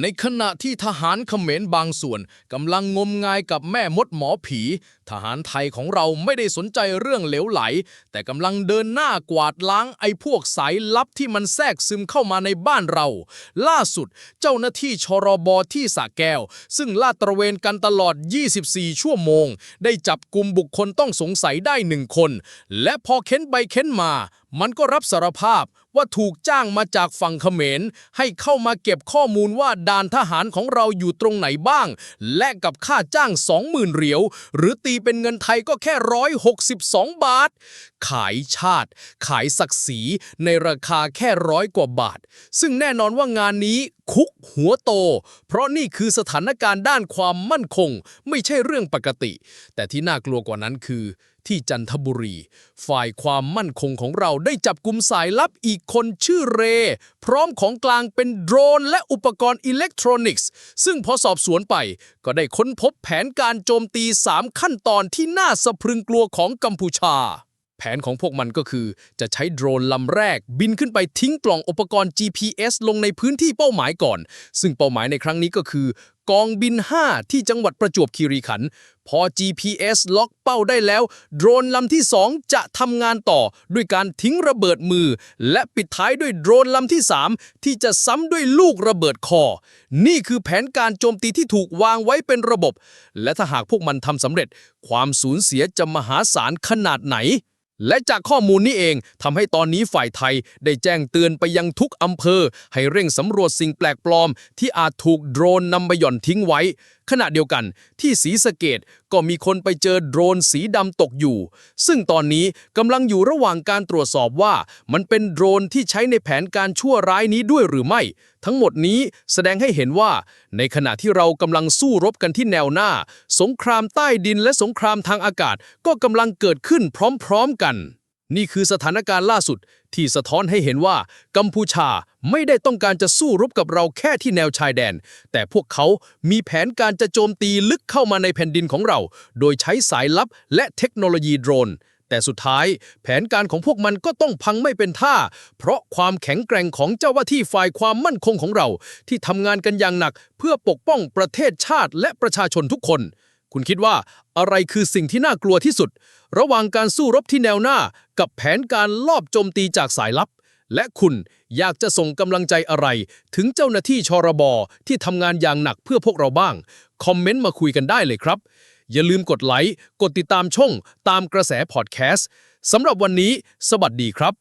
ในขณะที่ทหารเขมรบางส่วนกำลังงมงายกับแม่มดหมอผี ทหารไทยของเราไม่ได้สนใจเรื่องเหลวไหล แต่กำลังเดินหน้ากวาดล้างไอ้พวกสายลับที่มันแทรกซึมเข้ามาในบ้านเรา ล่าสุดเจ้าหน้าที่ชรบที่สระแก้ว ซึ่งลาดตระเวนกันตลอด 24 ชั่วโมง ได้จับกลุ่มบุคคลต้องสงสัยได้หนึ่งคน และพอเค้นไปเค้นมา มันก็รับสารภาพ ว่าถูกจ้างมาจากฝั่งเขมร ให้เข้ามาเก็บข้อมูลว่าด่านทหารของเราอยู่ตรงไหนบ้าง และกับค่าจ้าง 20,000 เหรียญหรือตีเป็นเงินไทยก็แค่ 162 บาท ขายชาติ ขายศักดิ์ศรีในราคาแค่ร้อยกว่าบาท ซึ่งแน่นอนว่างานนี้คุกหัวโต เพราะนี่คือสถานการณ์ด้านความมั่นคง ไม่ใช่เรื่องปกติ แต่ที่น่ากลัวกว่านั้นคือ ที่จันทบุรี ฝ่ายความมั่นคงของเราได้จับกลุ่มสายลับอีกคนชื่อเร พร้อมของกลางเป็นโดรนและอุปกรณ์อิเล็กทรอนิกส์ ซึ่งพอสอบสวนไปก็ได้ค้นพบแผนการโจมตี 3 ขั้นตอนที่น่าสะพรึงกลัวของกัมพูชา แผนของพวกมันก็คือ จะใช้โดรนลำแรก บินขึ้นไปทิ้งกล่องอุปกรณ์ GPS ลงในพื้นที่เป้าหมายก่อน ซึ่งเป้าหมายในครั้งนี้ก็คือ กองบิน 5 ที่จังหวัดประจวบคีรีขันธ์พอ GPS ล็อกเป้าได้แล้ว โดรนลำที่ 2 จะทำงานต่อ ด้วยการทิ้งระเบิดมือ และปิดท้ายด้วยโดรนลำที่ 3 ที่จะซ้ำด้วยลูกระเบิดคอ นี่คือแผนการโจมตีที่ถูกวางไว้เป็นระบบ และถ้าหากพวกมันทำสำเร็จ ความสูญเสียจะมหาศาลขนาดไหน และจากข้อมูลนี้เองทำให้ตอนนี้ฝ่ายไทยได้แจ้งเตือนไปยังทุกอำเภอ ให้เร่งสำรวจสิ่งแปลกปลอม ที่อาจถูกโดรนนำไปหย่อนทิ้งไว้ ขณะเดียวกัน ที่ศรีสะเกดก็มีคนไปเจอโดรนสีดำตกอยู่ ซึ่งตอนนี้กำลังอยู่ระหว่างการตรวจสอบว่า มันเป็นโดรนที่ใช้ในแผนการชั่วร้ายนี้ด้วยหรือไม่ ทั้งหมดนี้แสดงให้เห็นว่า ในขณะที่เรากำลังสู้รบกันที่แนวหน้า สงครามใต้ดินและสงครามทางอากาศก็กำลังเกิดขึ้นพร้อมๆกัน นี่คือสถานการณ์ล่าสุด ที่สะท้อนให้เห็นว่า กัมพูชาไม่ได้ต้องการจะสู้รบกับเราแค่ที่แนวชายแดน แต่พวกเขามีแผนการจะโจมตีลึกเข้ามาในแผ่นดินของเรา โดยใช้สายลับและเทคโนโลยีโดรน แต่สุดท้ายแผนการของพวกมันก็ต้องพังไม่เป็นท่า เพราะความแข็งแกร่งของเจ้าหน้าที่ฝ่ายความมั่นคงของเรา ที่ทำงานกันอย่างหนัก เพื่อปกป้องประเทศชาติและประชาชนทุกคน คุณคิดว่าอะไรคือสิ่งที่น่ากลัวที่สุด ระหว่างการสู้รบที่แนวหน้า กับแผนการลอบโจมตีจากสายลับ และคุณอยากจะส่งกำลังใจอะไร ถึงเจ้าหน้าที่ชรบที่ทำงานอย่างหนักเพื่อพวกเราบ้าง คอมเมนต์มาคุยกันได้เลยครับ อย่าลืมกดไลค์ กดติดตามช่อง ตามกระแสพอดแคสต์สำหรับวันนี้ สวัสดีครับ